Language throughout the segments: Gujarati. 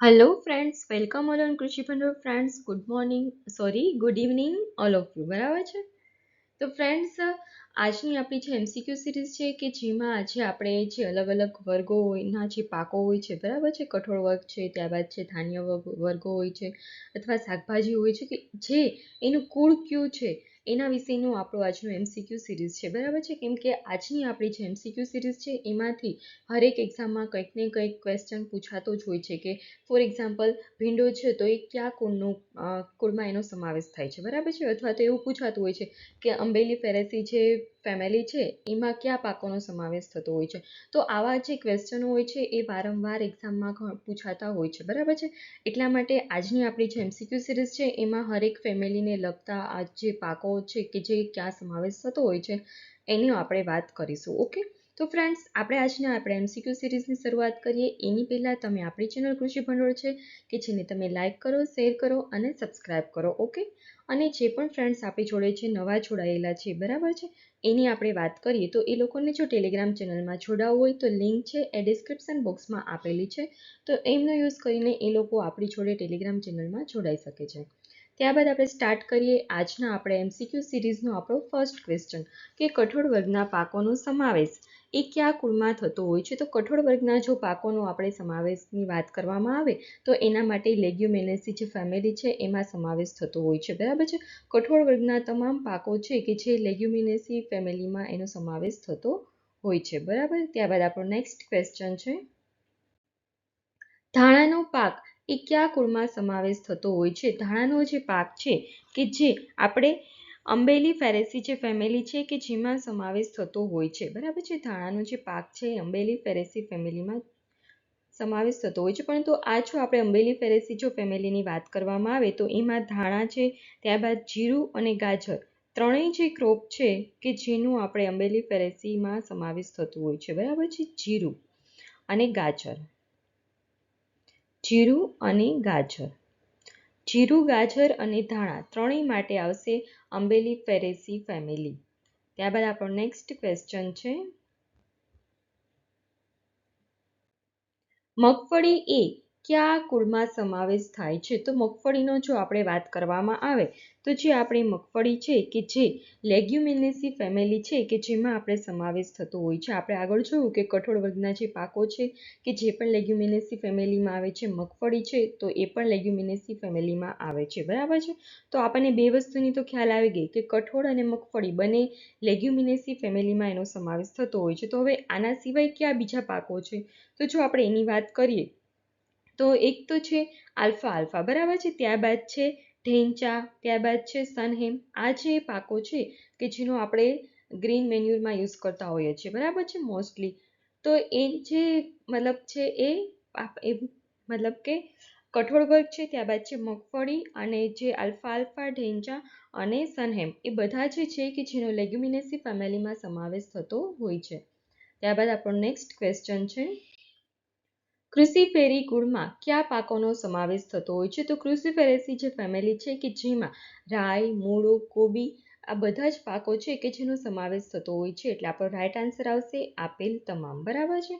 Hello friends welcome all on Krishi Bhandol friends good morning sorry good evening all of you બરાબર છે? તો ફ્રેન્ડ્સ આજની આપણી જે એમસીક્યુ સિરીઝ છે કે જેમાં આજે આપણે જે અલગ અલગ વર્ગો હોયના જે પાકો હોય છે, બરાબર છે? કઠોળ વર્ગ છે, ત્યારબાદ છે ધાન્ય વર્ગો હોય છે, અથવા શાકભાજી હોય છે કે જે એનું કુળ કયું છે એના વિશેનું આપણું આજનું એમસીક્યુ સિરીઝ છે. બરાબર છે? કેમ કે આજની આપણી જે એમસીક્યુ સિરીઝ છે એમાંથી હરેક એક્ઝામમાં કંઈક ને કંઈક ક્વેશ્ચન પૂછાતો જ હોય છે કે ફોર એક્ઝામ્પલ ભીંડો છે તો એ કયા કુળનું અ, કુળમાં એનો સમાવેશ થાય છે? બરાબર છે? અથવા તો એવું પૂછાતું હોય છે કે અંબેલી ફેરેસી જે ફેમિલી છે, એમાં કયા પાકોનો સમાવેશ થતો હોય છે? તો આવા જે ક્વેશ્ચનો હોય છે, એ વારંવાર એક્ઝામમાં પૂછાતા હોય છે, બરાબર છે? એટલા માટે આજની આપણી જે એમસીક્યુ સિરીઝ છે, એમાં હરેક ફેમિલીને લગતા આ જે પાકો છે કે જે ક્યાં સમાવેશ થતો હોય છે, એની આપણે વાત કરીશું, ઓકે? તો ફ્રેન્ડ્સ આપણે આજના આપણે એમસીક્યુ સિરીઝની શરૂઆત કરીએ. એની પહેલાં તમે આપણી ચેનલ કૃષિ ભંડોળ છે, કે જેને તમે લાઇક કરો શેર કરો અને સબસ્ક્રાઇબ કરો, ઓકે? અને જે પણ ફ્રેન્ડ્સ આપણી જોડે છે, નવા જોડાયેલા છે, બરાબર છે? એની આપણે વાત કરીએ તો એ લોકોને જો ટેલિગ્રામ ચેનલમાં જોડાવવું હોય તો લિંક છે એ ડિસ્ક્રિપ્શન બોક્સમાં આપેલી છે. તો એમનો યુઝ કરીને એ લોકો આપણી જોડે ટેલિગ્રામ ચેનલમાં જોડાઈ શકે છે. ત્યારબાદ આપણે સ્ટાર્ટ કરીએ આજના આપણે એમસીક્યુ સિરીઝનો આપણો ફર્સ્ટ ક્વેશ્ચન કે કઠોળ વર્ગના પાકોનો સમાવેશ. એ કયા કુળમાં થતો હોય છે? તો કઠોળ વર્ગના જો પાકોનો આપણે સમાવેશની વાત કરવામાં આવે, તો એના માટે લેગ્યુમિનેસી જે ફેમિલી છે, એમાં સમાવેશ થતો હોય છે. બરાબર છે? કઠોળ વર્ગના તમામ પાકો છે કે જે લેગ્યુમિનેસી ફેમિલીમાં એનો સમાવેશ થતો હોય છે. બરાબર? ત્યારબાદ આપણો નેક્સ્ટ ક્વેશ્ચન છે. ધાણાનો પાક એ કયા કુળમાં સમાવેશ થતો હોય છે? ધાણાનો જે પાક છે કે જે આપણે અંબેલી ફેરેસી જે ફેમિલી છે કે જેમાં સમાવેશ થતો હોય છે, બરાબર છે? ધાણાનો જે પાક છે અંબેલી ફેરેસી ફેમિલીમાં સમાવેશ થતો હોય છે. પરંતુ આ જો આપણે અંબેલી ફેરેસી જો ફેમિલીની વાત કરવામાં આવે તો એમાં ધાણા છે, ત્યારબાદ જીરું અને ગાજર ત્રણેય જે ક્રોપ છે કે જેનું આપણે અંબેલી ફેરેસીમાં સમાવેશ થતું હોય છે, બરાબર છે? જીરું અને ગાજર. જીરું અને ગાજર. જીરું, ગાજર અને ધાણા ત્રણેય માટે આવશે અંબેલી ફેરેસી ફેમિલી ત્યારબાદ આપણો નેક્સ્ટ ક્વેશ્ચન છે. મગફળી એ કયા કુળમાં સમાવેશ થાય છે? તો મગફળીનો જો આપણે વાત કરવામાં આવે, તો જે આપણી મગફળી છે કે જે લેગ્યુમિનેસી ફેમિલી છે કે જેમાં આપણે સમાવેશ થતો હોય છે, આપણે આગળ જોયું કે કઠોળ વર્ગના જે પાકો છે કે જે પણ લેગ્યુમિનેસી ફેમિલીમાં આવે છે, મગફળી છે, તો એ પણ લેગ્યુમિનેસી ફેમિલીમાં આવે છે, બરાબર છે? તો આપણને બે વસ્તુની તો ખ્યાલ આવી ગઈ કે કઠોળ અને મગફળી બંને લેગ્યુમિનેસી ફેમિલીમાં એનો સમાવેશ થતો હોય છે. તો હવે આના સિવાય કયા બીજા પાકો છે? તો જો આપણે એની વાત કરીએ તો એક તો છે આલ્ફા આલ્ફા, બરાબર છે? ત્યારબાદ છે ઢેંચા, ત્યારબાદ છે સનહેમ. આ જે પાકો છે કે જેનો આપણે ગ્રીન મેન્યુરમાં યુઝ કરતા હોઈએ છીએ, બરાબર છે? મોસ્ટલી. તો એ જે મતલબ છે એ મતલબ કે કઠોળ વર્ગ છે, ત્યારબાદ છે મગફળી અને જે આલ્ફા આલ્ફા, ઢેંચા અને સનહેમ, એ બધા જે છે કે જેનો લેગ્યુમિનેસી ફેમિલીમાં સમાવેશ થતો હોય છે. ત્યારબાદ આપણો નેક્સ્ટ ક્વેશ્ચન છે કૃષિ ફેરી કુળમાં કયા પાકોનો સમાવેશ થતો હોય છે? તો કૃષિ ફેરેસી જે ફેમિલી છે કે જેમાં રાઈ, મૂળો, કોબી આ બધા જ પાકો છે કે જેનો સમાવેશ થતો હોય છે? એટલે આપણો રાઈટ આન્સર આવશે આપેલ તમામ, બરાબર છે?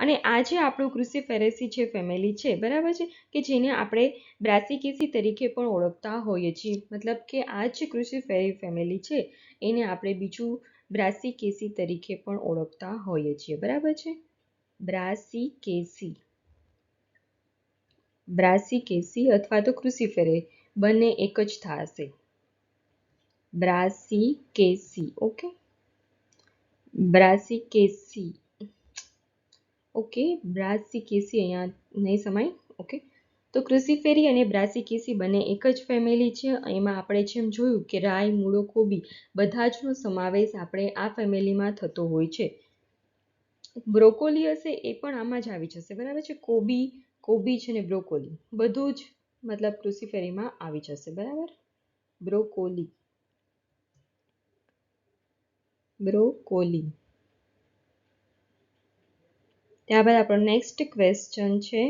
અને આજે આપણું કૃષિ ફેરેસી જે ફેમિલી છે, બરાબર છે? કે જેને આપણે બ્રાસિકેસી તરીકે પણ ઓળખતા હોઈએ છીએ. મતલબ કે આ જે કૃષિ ફેરી ફેમિલી છે, એને આપણે બીજું બ્રાસિકેસી તરીકે પણ ઓળખતા હોઈએ છીએ. બરાબર છે? બ્રાસિકેસી બ્રાસિકેસી અથવા તો ક્રુસિફેરે બંને એક જ થશે. બ્રાસિકેસી ઓકે? બ્રાસિકેસી ઓકે બ્રાસિકેસી અહીંયા નહીં સમાય, ઓકે? તો ક્રુસિફેરી અને બ્રાસિકેસી બંને એક જ ફેમિલી છે. એમાં આપણે જેમ જોયું કે રાય મૂળો, કોબી બધા જનો સમાવેશ આપણે આ ફેમિલીમાં થતો હોય છે. બ્રોકોલી હશે એ પણ આમાં જ આવી જશે. બરાબર છે? કોબી કોબી છે ને બ્રોકોલી. બધું જ મતલબ ક્રુસિફેરીમાં આવી જશે. બરાબર? બ્રોકોલી. બ્રોકોલી. ત્યારબાદ આપણો નેક્સ્ટ ક્વેશ્ચન છે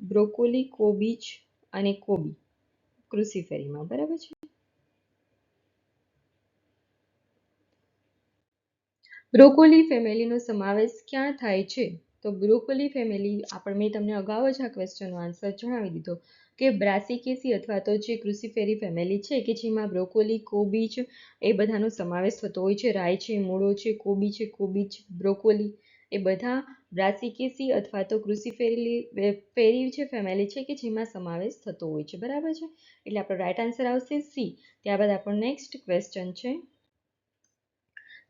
બ્રોકોલી કોબીજ અને કોબી ક્રુસિફેરીમાં. બરાબર છે? બ્રોકોલી ફેમિલીનો સમાવેશ ક્યાં થાય છે? તો બ્રોકોલી ફેમિલી, આપણે મેં તમને અગાઉ જ આ ક્વેશ્ચનનો આન્સર જણાવી દીધો કે બ્રાસિકેસી અથવા તો જે ક્રુસિફેરી ફેમિલી છે કે જેમાં બ્રોકોલી, કોબીજ એ બધાનો સમાવેશ થતો હોય છે. રાઈ છે, મૂળો છે, કોબી છે, કોબીજ, બ્રોકોલી એ બધા બ્રાસિકેસી અથવા તો ક્રુસિફેરી ફેરી જે ફેમિલી છે કે જેમાં સમાવેશ થતો હોય છે. બરાબર છે? એટલે આપણો રાઇટ આન્સર આવશે સી. ત્યારબાદ આપણો નેક્સ્ટ ક્વેશ્ચન છે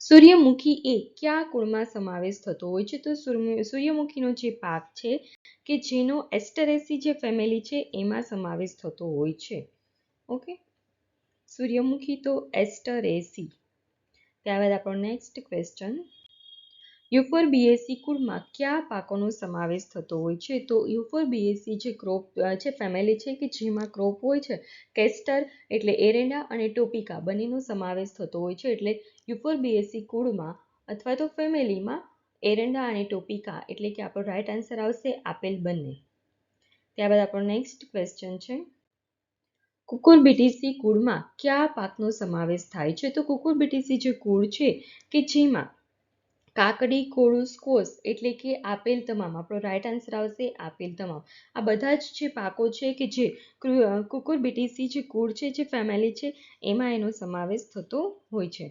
સૂર્યમુખી એ કયા કુળમાં સમાવેશ થતો હોય છે? તો સૂર્યમુખીનો જે પાક છે કે જેનો એસ્ટરેસી જે ફેમિલી છે એમાં સમાવેશ થતો હોય છે. ઓકે? સૂર્યમુખી તો એસ્ટરેસી. ત્યારબાદ આપણો નેક્સ્ટ ક્વેશ્ચન યુફોરબિએસી કુળમાં કયા પાકોનો સમાવેશ થતો હોય છે? તો યુફોરબિએસી જે ક્રોપ જે ફેમિલી છે કે જેમાં ક્રોપ હોય છે, કેસ્ટર એટલે એરેન્ડા અને ટોપિકા બંનેનો સમાવેશ થતો હોય છે. એટલે યુફોરબિએસી કુળમાં અથવા તો ફેમિલીમાં એરંડા અને ટોપિકા એટલે કે આપણો રાઈટ આન્સર આવશે આપેલ બંને. ત્યારબાદ આપણો નેક્સ્ટ ક્વેશ્ચન છે. કુકુરબિટીસી કુળમાં કયા પાકનો સમાવેશ થાય છે? તો કુકુરબિટીસી જે કુળ છે કે જેમાં કાકડી, કોળું સ્કોસ એટલે કે આપેલ તમામ. આપણો રાઈટ આન્સર આવશે આપેલ તમામ. આ બધા જ જે પાકો છે કે જે કુકુરબિટીસી જે કુળ છે, જે ફેમિલી છે, એમાં એનો સમાવેશ થતો હોય છે.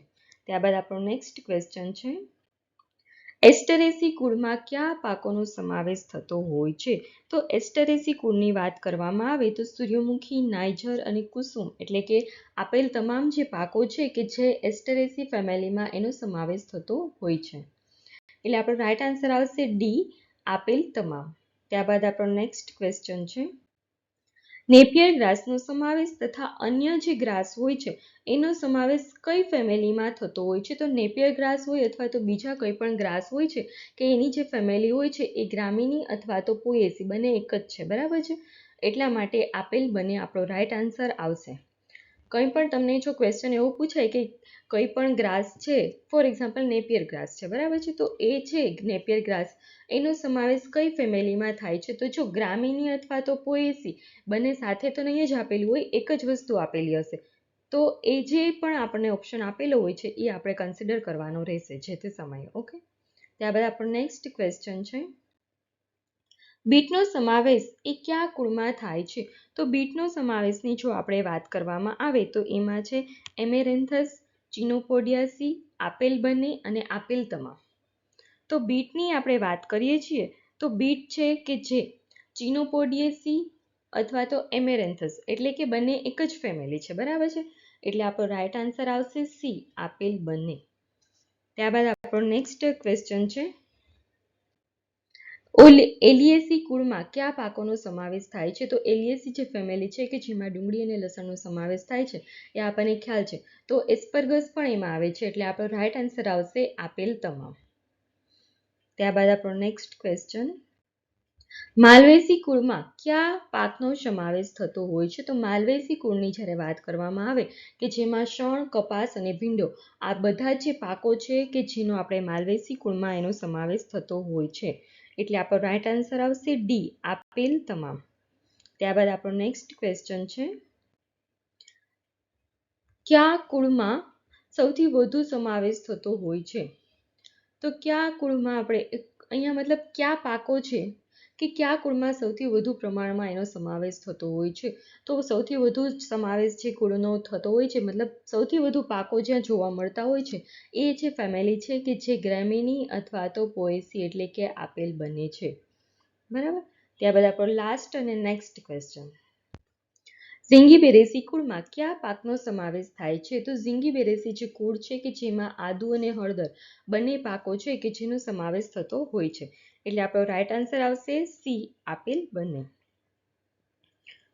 ત્યારબાદ આપણો નેક્સ્ટ ક્વેશ્ચન છે. એસ્ટરેસી કુળમાં કયા પાકોનો સમાવેશ થતો હોય છે? તો એસ્ટરેસી કુળની વાત કરવામાં આવે તો સૂર્યમુખી નાઇજર અને કુસુમ એટલે કે આપેલ તમામ જે પાકો છે કે જે એસ્ટરેસી ફેમિલીમાં એનો સમાવેશ થતો હોય છે. એટલે આપણો રાઈટ આન્સર આવશે ડી આપેલ તમામ. ત્યારબાદ આપણો નેક્સ્ટ ક્વેશ્ચન છે. નેપિયર ગ્રાસનો સમાવેશ તથા અન્ય જે ગ્રાસ હોય છે, એનો સમાવેશ કઈ ફેમિલીમાં થતો હોય છે? તો નેપિયર ગ્રાસ હોય અથવા તો બીજા કોઈ પણ ગ્રાસ હોય છે, કે એની જે ફેમિલી હોય છે, એ ગ્રામીની અથવા તો પોએસી બંને એક જ છે. બરાબર છે? એટલા માટે આપેલ બંને આપણો રાઈટ આન્સર આવશે. કંઈ પણ તમને જો ક્વેશ્ચન એવું પૂછાય કે કંઈ પણ ગ્રાસ છે ફોર એક્ઝામ્પલ નેપિયર ગ્રાસ છે, બરાબર છે? તો એ છે નેપિયર ગ્રાસ એનો સમાવેશ કઈ ફેમિલીમાં થાય છે? તો જો ગ્રામીની અથવા તો પોએસી બંને સાથે તો નહીં જ આપેલું હોય, એક જ વસ્તુ આપેલી હશે. તો એ જે પણ આપણને ઓપ્શન આપેલો હોય છે, એ આપણે કન્સિડર કરવાનો રહેશે જે તે સમયે ઓકે ત્યારબાદ આપણો નેક્સ્ટ ક્વેશ્ચન છે. બીટનો સમાવેશ એ કયા કુળમાં થાય છે? તો બીટનો સમાવેશની જો આપણે વાત કરવામાં આવે તો એમાં છે એમેરેન્થસ, ચિનોપોડિયાસી, આપેલ બંને અને આપેલ તમામ. તો બીટની આપણે વાત કરીએ છીએ તો બીટ છે કે જે ચિનોપોડિયેસી અથવા તો એમેરેન્થસ એટલે કે બંને એક જ ફેમિલી છે, બરાબર છે? એટલે આપણો રાઈટ આન્સર આવશે સી, આપેલ બંને. ત્યારબાદ આપણો નેક્સ્ટ ક્વેશ્ચન છે ઓલી કુળમાં કયા પાકોનો સમાવેશ થાય છે? તો એલિયેસી જે ફેમિલી છે કે જેમાં ડુંગળી અને લસણનો સમાવેશ થાય છે, એ આપણને ખ્યાલ છે. તો એસ્પર્ગસ પણ એમાં આવે છે, એટલે આપણો રાઈટ આન્સર આવશે આપેલ તમામ. ત્યારબાદ આપણો નેક્સ્ટ ક્વેશ્ચન. માલવેસી કુળમાં કયા પાકનો સમાવેશ થતો હોય છે? તો માલવેસી કુળની જ્યારે વાત કરવામાં આવે કે જેમાં શણ, કપાસ અને ભીંડો, આ બધા જે પાકો છે કે જેનો આપણે માલવેસી કુળમાં એનો સમાવેશ થતો હોય છે. એટલે આપણો રાઈટ આન્સર આવશે ડી આપેલ તમામ. ત્યારબાદ આપણો નેક્સ્ટ ક્વેશ્ચન છે. કયા કુળમાં સૌથી વધુ સમાવેશ થતો હોય છે? તો કયા કુળમાં આપણે અહીંયા મતલબ કયા પાકો છે? કે કયા કુળમાં સૌથી વધુ પ્રમાણમાં એનો સમાવેશ થતો હોય છે? તો સૌથી વધુ સમાવેશ જે કુળનો થતો હોય છે, મતલબ સૌથી વધુ પાકો જ્યાં જોવા મળતા હોય છે, એ જે ફેમિલી છે કે જે ગ્રેમિની અથવા તો પોએસી એટલે કે આપેલ બને છે. બરાબર? ત્યારબાદ આપણો લાસ્ટ અને નેક્સ્ટ ક્વેશ્ચન ઝીંગી બેરેસી કુળમાં કયા પાકનો સમાવેશ થાય છે? તો ઝીંગી બેરેસી જે કુળ છે કે જેમાં આદુ અને હળદર બંને પાકો છે કે જેનો સમાવેશ થતો હોય છે. એટલે આપણો રાઈટ આન્સર આવશે સી આપેલ બંને.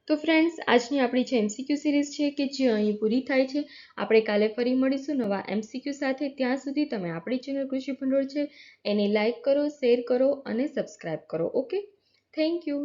તો ફ્રેન્ડ્સ આજની આપણી જે એમસીક્યુ સિરીઝ છે કે જે અહીં પૂરી થાય છે, આપણે કાલે ફરી મળીશું નવા એમસીક્યુ સાથે. ત્યાં સુધી તમે આપણી ચેનલ કૃષિ ભંડોળ છે, એને લાઇક કરો શેર કરો અને સબસ્ક્રાઇબ કરો ઓકે થેન્ક યુ